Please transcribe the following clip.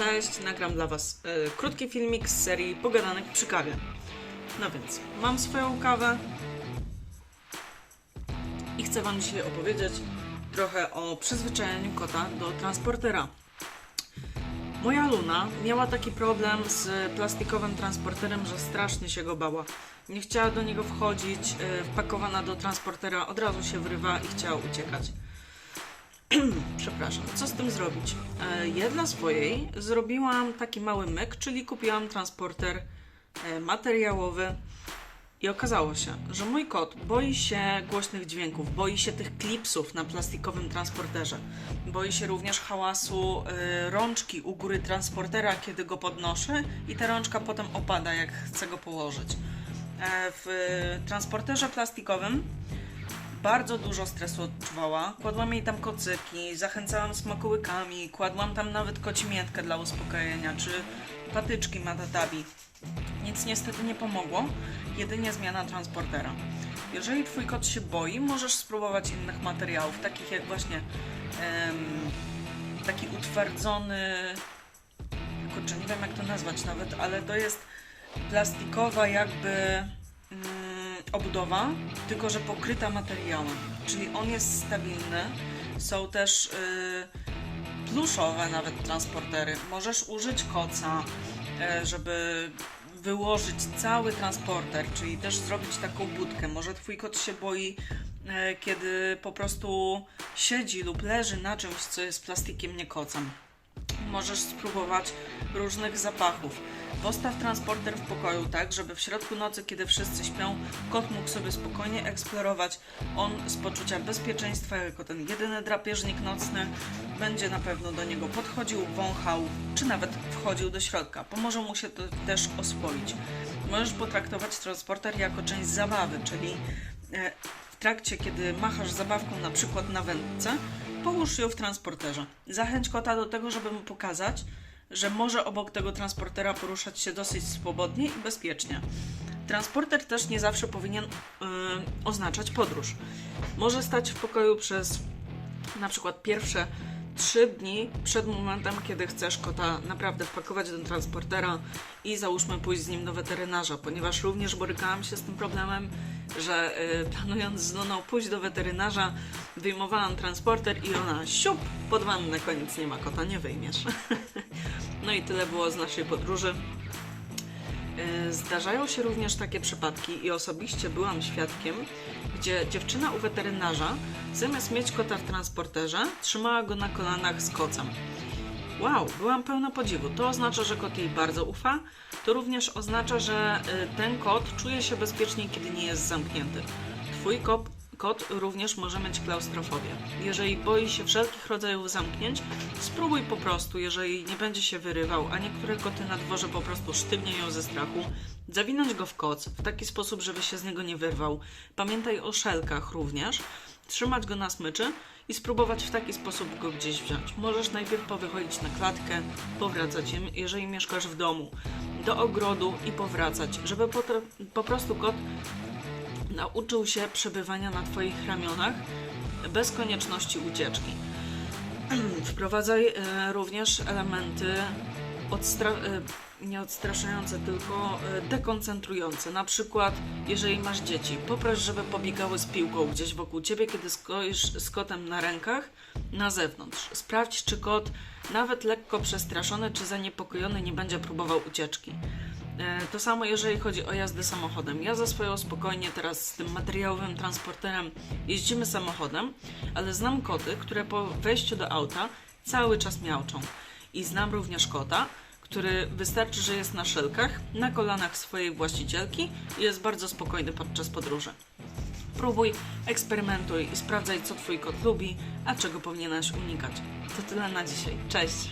Cześć, nagram dla Was e, krótki filmik z serii Pogadanek przy kawie. No więc, mam swoją kawę i chcę Wam dzisiaj opowiedzieć trochę o przyzwyczajeniu kota do transportera. Moja Luna miała taki problem z plastikowym transporterem, że strasznie się go bała. Nie chciała do niego wchodzić, e, wpakowana do transportera od razu się wrywa i chciała uciekać. Przepraszam, co z tym zrobić? E, ja dla swojej zrobiłam taki mały myk, czyli kupiłam transporter e, materiałowy i okazało się, że mój kot boi się głośnych dźwięków, boi się tych klipsów na plastikowym transporterze, boi się również hałasu e, rączki u góry transportera, kiedy go podnoszę i ta rączka potem opada, jak chcę go położyć. W transporterze plastikowym bardzo dużo stresu odczuwała. Kładłam jej tam kocyki, zachęcałam smakołykami, kładłam tam nawet kocimiętkę dla uspokojenia, czy patyczki matatabi. Nic niestety nie pomogło, jedynie zmiana transportera. Jeżeli twój kot się boi, możesz spróbować innych materiałów, takich jak właśnie em, taki utwardzony, kurczę, nie wiem jak to nazwać nawet, ale to jest plastikowa jakby obudowa, tylko że pokryta materiałem. Czyli on jest stabilny. Są też y, pluszowe nawet transportery. Możesz użyć koca, y, żeby wyłożyć cały transporter, czyli też zrobić taką budkę. Może twój kot się boi, y, kiedy po prostu siedzi lub leży na czymś, co jest plastikiem, nie kocem możesz spróbować różnych zapachów. Postaw transporter w pokoju tak, żeby w środku nocy, kiedy wszyscy śpią, kot mógł sobie spokojnie eksplorować. On z poczucia bezpieczeństwa, jako ten jedyny drapieżnik nocny, będzie na pewno do niego podchodził, wąchał, czy nawet wchodził do środka. Pomoże mu się to też oswoić. Możesz potraktować transporter jako część zabawy, czyli e, trakcie, kiedy machasz zabawką na przykład na wędce, połóż ją w transporterze. Zachęć kota do tego, żeby mu pokazać, że może obok tego transportera poruszać się dosyć swobodnie i bezpiecznie. Transporter też nie zawsze powinien yy, oznaczać podróż. Może stać w pokoju przez na przykład pierwsze trzy dni przed momentem, kiedy chcesz kota naprawdę wpakować do transportera i załóżmy pójść z nim do weterynarza, ponieważ również borykałam się z tym problemem, że y, planując z Luną pójść do weterynarza, wyjmowałam transporter i ona siup pod wannę, koniec nie ma kota, nie wyjmiesz. no i tyle było z naszej podróży. Y, Zdarzają się również takie przypadki i osobiście byłam świadkiem, gdzie dziewczyna u weterynarza zamiast mieć kota w transporterze, trzymała go na kolanach z kocem. Wow, byłam pełna podziwu. To oznacza, że kot jej bardzo ufa. To również oznacza, że y, ten kot czuje się bezpiecznie, kiedy nie jest zamknięty. Twój kot, kot również może mieć klaustrofobię. Jeżeli boi się wszelkich rodzajów zamknięć, spróbuj po prostu, jeżeli nie będzie się wyrywał, a niektóre koty na dworze po prostu sztywnieją ze strachu, zawinąć go w koc w taki sposób, żeby się z niego nie wyrwał. Pamiętaj o szelkach również. Trzymać go na smyczy i spróbować w taki sposób go gdzieś wziąć. Możesz najpierw powychodzić na klatkę, powracać, jeżeli mieszkasz w domu, do ogrodu i powracać, żeby po, po prostu kot nauczył się przebywania na Twoich ramionach bez konieczności ucieczki. Wprowadzaj e, również elementy odstra- e, nie odstraszające, tylko e, dekoncentrujące. Na przykład, jeżeli masz dzieci, poproś, żeby pobiegały z piłką gdzieś wokół ciebie, kiedy stoisz z kotem na rękach na zewnątrz. Sprawdź, czy kot, nawet lekko przestraszony czy zaniepokojony, nie będzie próbował ucieczki. E, To samo jeżeli chodzi o jazdę samochodem. Ja za swoją spokojnie teraz z tym materiałowym transporterem jeździmy samochodem, ale znam koty, które po wejściu do auta cały czas miauczą. I znam również kota, który wystarczy, że jest na szelkach, na kolanach swojej właścicielki i jest bardzo spokojny podczas podróży. Próbuj, eksperymentuj i sprawdzaj, co Twój kot lubi, a czego powinieneś unikać. To tyle na dzisiaj. Cześć!